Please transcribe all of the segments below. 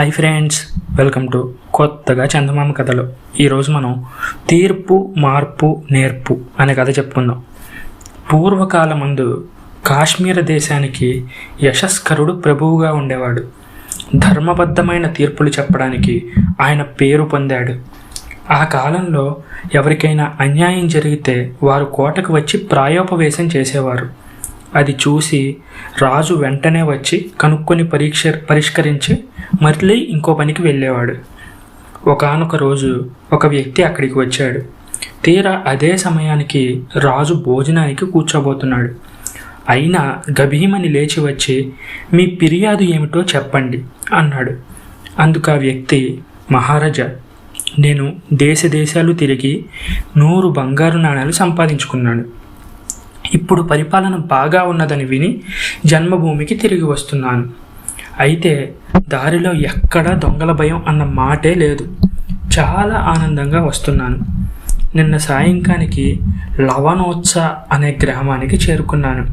Hi friends welcome to కొత్తగా చందమామ కథలు. ఈరోజు మనం తీర్పు మార్పు నేర్పు అనే కథ చెప్పుకుందాం. పూర్వకాలమందు కాశ్మీర దేశానికి యశస్కరుడు ప్రభువుగా ఉండేవాడు. ధర్మబద్ధమైన తీర్పులు చెప్పడానికి ఆయన పేరు పొందాడు. ఆ కాలంలో ఎవరికైనా అన్యాయం జరిగితే వారు కోటకు వచ్చి ప్రాయోపవేశం చేసేవారు. అది చూసి రాజు వెంటనే వచ్చి కనుక్కొని పరీక్ష పరిష్కరించి మళ్ళీ ఇంకో పనికి వెళ్ళేవాడు. ఒకానొక రోజు ఒక వ్యక్తి అక్కడికి వచ్చాడు. తీరా అదే సమయానికి రాజు భోజనానికి కూర్చోబోతున్నాడు. అయినా గభీమని లేచి వచ్చి మీ ఫిర్యాదు ఏమిటో చెప్పండి అన్నాడు. అందుకు ఆ వ్యక్తి మహారాజా నేను దేశ దేశాలు తిరిగి నూరు బంగారు నాణాలు సంపాదించుకున్నాను. ఇప్పుడు పరిపాలన బాగా ఉన్నదని విని జన్మభూమికి తిరిగి వస్తున్నాను. అయితే దారిలో ఎక్కడా దొంగల భయం అన్న మాటే లేదు. చాలా ఆనందంగా వస్తున్నాను. నిన్న సాయంకానికి లవణోత్స అనే గ్రామానికి చేరుకున్నాను.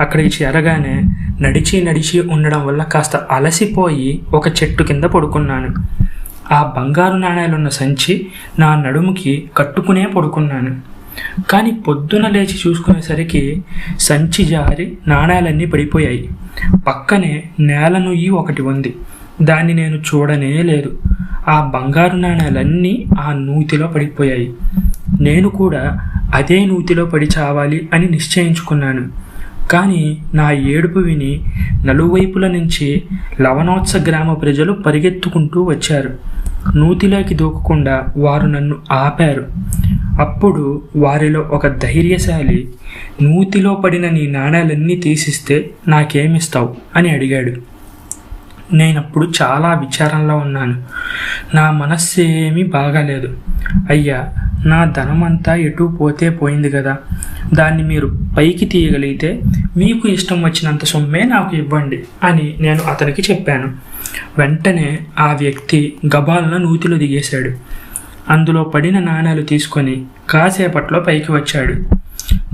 అక్కడికి చేరగానే నడిచి నడిచి ఉండడం వల్ల కాస్త అలసిపోయి ఒక చెట్టు కింద పడుకున్నాను. ఆ బంగారు నాణేలున్న సంచి నా నడుముకి కట్టుకునే పడుకున్నాను. కానీ పొద్దున లేచి చూసుకునేసరికి సంచి జారి నాణాలన్నీ పడిపోయాయి. పక్కనే నేల నుయ్యి ఒకటి ఉంది. దాన్ని నేను చూడనే లేదు. ఆ బంగారు నాణాలన్నీ ఆ నూతిలో పడిపోయాయి. నేను కూడా అదే నూతిలో పడి చావాలి అని నిశ్చయించుకున్నాను. కానీ నా ఏడుపు విని నలువైపుల నుంచి లవణోత్స గ్రామ ప్రజలు పరిగెత్తుకుంటూ వచ్చారు. నూతిలోకి దూకకుండా వారు నన్ను ఆపారు. అప్పుడు వారిలో ఒక ధైర్యశాలి నూతిలో పడిన నీ నాణాలన్నీ తీసిస్తే నాకేమిస్తావు? అని అడిగాడు. నేనప్పుడు చాలా విచారంలో ఉన్నాను. నా మనస్సు ఏమీ బాగాలేదు. అయ్యా నా ధనమంతా ఎటు పోతే పోయింది కదా. దాన్ని మీరు పైకి తీయగలిగితే మీకు ఇష్టం వచ్చినంత సొమ్మే నాకు ఇవ్వండి అని నేను అతనికి చెప్పాను. వెంటనే ఆ వ్యక్తి గబాలను నూతిలో దిగేశాడు. అందులో పడిన నాణాలు తీసుకొని కాసేపట్లో పైకి వచ్చాడు.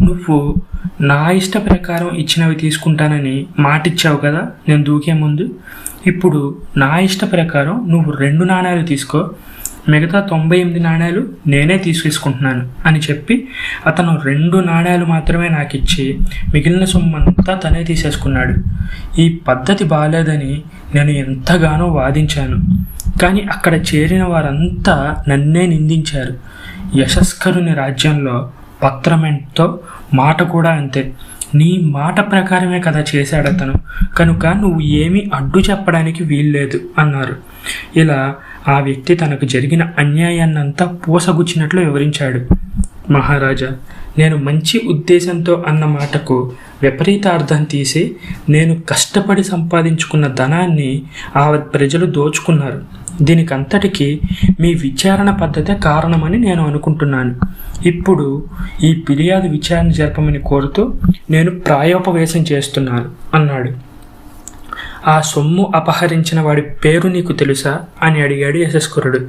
నువ్వు నా ఇష్ట ప్రకారం ఇచ్చినవి తీసుకుంటానని మాటిచ్చావు కదా? నేను దూకే ముందు. ఇప్పుడు నా ఇష్ట ప్రకారం నువ్వు రెండు నాణాలు తీసుకో. మిగతా తొంభై ఎనిమిది నాణాలు నేనే తీసుకుంటున్నాను అని చెప్పి అతను రెండు నాణ్యాలు మాత్రమే నాకు ఇచ్చి మిగిలిన సొమ్మంతా తనే తీసేసుకున్నాడు. ఈ పద్ధతి బాగాలేదని నేను ఎంతగానో వాదించాను. కానీ అక్కడ చేరిన వారంతా నన్నే నిందించారు. యశస్కరుని రాజ్యంలో పత్రమెంట్తో మాట కూడా అంతే. నీ మాట ప్రకారమే కదా చేశాడు అతను. కనుక నువ్వు ఏమీ అడ్డు చెప్పడానికి వీల్లేదు అన్నారు. ఇలా ఆ వ్యక్తి తనకు జరిగిన అన్యాయాన్నంతా పూసగుచ్చినట్లు వివరించాడు. మహారాజా నేను మంచి ఉద్దేశంతో అన్న మాటకు విపరీతార్థం తీసి నేను కష్టపడి సంపాదించుకున్న ధనాన్ని ఆ ప్రజలు దోచుకున్నారు. దీనికంతటికి మీ విచారణ పద్ధతే కారణమని నేను అనుకుంటున్నాను. ఇప్పుడు ఈ ఫిర్యాదు విచారణ జరపమని కోరుతూ నేను ప్రాయోపవేశం చేస్తున్నాను అన్నాడు. ఆ సొమ్ము అపహరించిన వాడి పేరు నీకు తెలుసా? అని అడిగాడు యశస్కరుడు.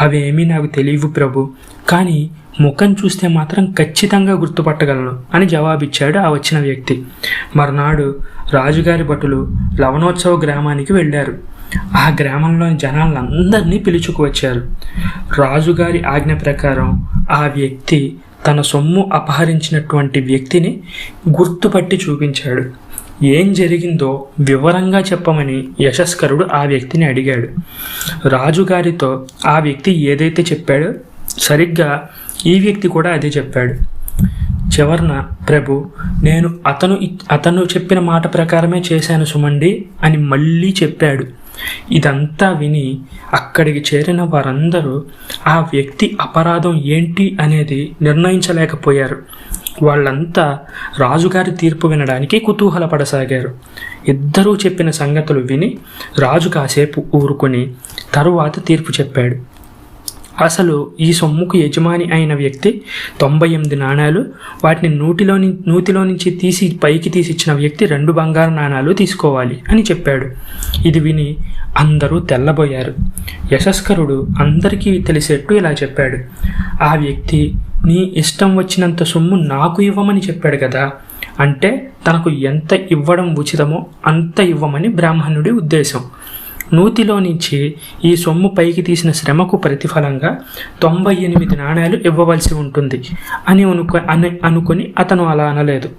అవేమీ నాకు తెలియవు ప్రభు కానీ ముఖం చూస్తే మాత్రం ఖచ్చితంగా గుర్తుపట్టగలను అని జవాబిచ్చాడు ఆ వచ్చిన వ్యక్తి. మర్నాడు రాజుగారి భటులు లవణోత్సవ గ్రామానికి వెళ్ళారు. ఆ గ్రామంలోని జనాలందరినీ పిలుచుకువచ్చారు. రాజుగారి ఆజ్ఞ ప్రకారం ఆ వ్యక్తి తన సొమ్ము అపహరించినటువంటి వ్యక్తిని గుర్తుపట్టి చూపించాడు. ఏం జరిగిందో వివరంగా చెప్పమని యశస్కరుడు ఆ వ్యక్తిని అడిగాడు. రాజుగారితో ఆ వ్యక్తి ఏదైతే చెప్పాడో సరిగ్గా ఈ వ్యక్తి కూడా అదే చెప్పాడు. చివరన ప్రభు నేను అతను అతను చెప్పిన మాట ప్రకారమే చేశాను సుమండి అని మళ్ళీ చెప్పాడు. ఇదంతా విని అక్కడికి చేరిన వారందరూ ఆ వ్యక్తి అపరాధం ఏంటి అనేది నిర్ణయించలేకపోయారు. వాళ్ళంతా రాజుగారి తీర్పు వినడానికి కుతూహలపడసాగారు. ఇద్దరూ చెప్పిన సంగతులు విని రాజు కాసేపు ఊరుకొని తరువాత తీర్పు చెప్పాడు. అసలు ఈ సొమ్ముకు యజమాని అయిన వ్యక్తి తొంభై ఎనిమిది నాణాలు వాటిని నూటిలోని నూతిలో నుంచి తీసి పైకి తీసిచ్చిన వ్యక్తి రెండు బంగారు నాణాలు తీసుకోవాలి అని చెప్పాడు. ఇది విని అందరూ తెల్లబోయారు. యశస్కరుడు అందరికీ తెలిసేట్టు ఇలా చెప్పాడు. ఆ వ్యక్తి నీ ఇష్టం వచ్చినంత సొమ్ము నాకు ఇవ్వమని చెప్పాడు కదా. అంటే తనకు ఎంత ఇవ్వడం ఉచితమో అంత ఇవ్వమని బ్రాహ్మణుడి ఉద్దేశం. నూతిలో నుంచి ఈ సొమ్ము పైకి తీసిన శ్రమకు ప్రతిఫలంగా తొంభై ఎనిమిది నాణేలు ఇవ్వవలసి ఉంటుంది అని అనుకు అని అనుకొని అతను అలా అనలేదు.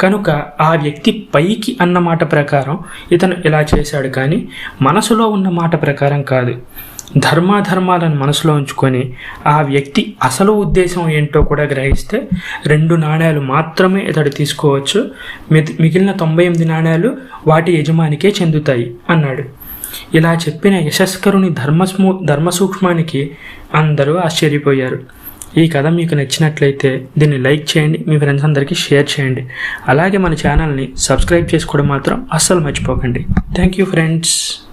కనుక ఆ వ్యక్తి పైకి అన్న మాట ప్రకారం ఇతను ఇలా చేశాడు కానీ మనసులో ఉన్న మాట ప్రకారం కాదు. ధర్మాధర్మాలను మనసులో ఉంచుకొని ఆ వ్యక్తి అసలు ఉద్దేశం ఏంటో కూడా గ్రహిస్తే రెండు నాణేలు మాత్రమే ఇతడు తీసుకోవచ్చు. మి మిగిలిన తొంభై ఎనిమిది నాణేలు వాటి యజమానికే చెందుతాయి అన్నాడు. ఇలా చెప్పిన యశస్కరుని ధర్మస్మూ ధర్మ సూక్ష్మానికి అందరూ ఆశ్చర్యపోయారు. ఈ కథ మీకు నచ్చినట్లయితే దీన్ని లైక్ చేయండి మీ ఫ్రెండ్స్ అందరికీ షేర్ చేయండి. అలాగే మన ఛానల్ని సబ్స్క్రైబ్ చేసుకోవడం మాత్రం అస్సలు మర్చిపోకండి. Thank you friends.